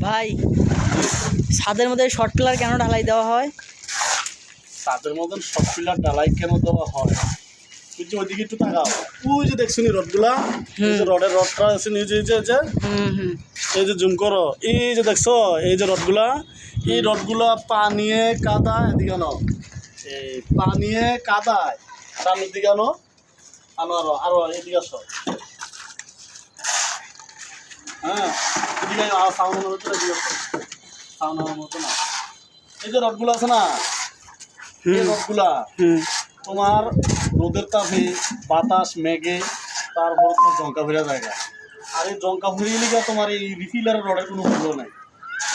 ভাই ছাদের মধ্যে শর্ট পিলার কেন ঢালাই দেওয়া হয়? তাদের মতন সব পিলার ডালাই কেন দেওয়া হয়? যে ওইদিকে একটু তাকাও। ওই যে দেখছ নি রডগুলা? এই যে রডের রডটা আছে এই যে এই যে হুম হুম। এই যে জুম করো। এই যে দেখছ এই যে রডগুলা? এই রডগুলা পানিয়ে কাদা এদিকে আনো। এই পানিয়ে কাদায়। সামনের দিকে আনো। আনো আরও আরও এদিকে আসো। হ্যাঁ এদিকে সাউন্ড মতো এদিকে সাউন্ড মতো না। এই যে রডগুলো আছে না এই রডগুলা তোমার রোদের তাপে বাতাস মেঘে তারপর তোমার জঙ্কা ভেরা জায়গা। আর এই জঙ্কা ভরিয়ে লিগে তোমার এই রিফিলার রডের কোনো মূল্য নাই।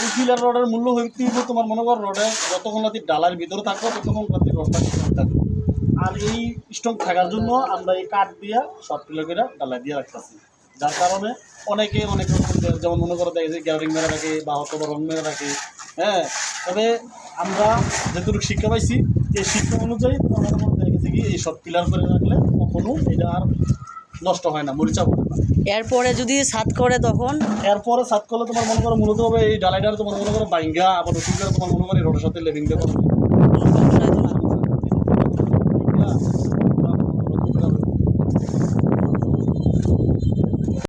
রিফিলার রডের মূল্য হইতে তোমার মনে কর রডে যতক্ষণ রাতি ডালার ভিতরে থাকো, ততক্ষণ রাতি রডটা থাকবে আর এই স্ট্রং থাকার জন্য আমরা এই কাঠ দিয়া শর্ট পিলার করে ডালা দিয়ে রাখতেছি। যার কারণে অনেকে অনেক রকম যেমন মনে করো দেখে যে গ্যালারিং মেরে রাখে বা অথবা রং মেরে রাখে হ্যাঁ? তবে আমরা যেটুকু শিক্ষা পাইছি, এই শিক্ষা অনুযায়ী আমাদের মনে দেখা গেছে কি এই সব পিলার করে রাখলে কখনো এটা আর নষ্ট হয় না মরিচা পড়ে না এরপরে যদি সাত করে তখন এরপরে সাত করলে তোমার মনে করো মূলত হবে এই ডালাইটার তোমার মনে করো বাইঙ্গা আবার নতুন করে তোমার মনে করো রোডের সাথে লেভিং দেবো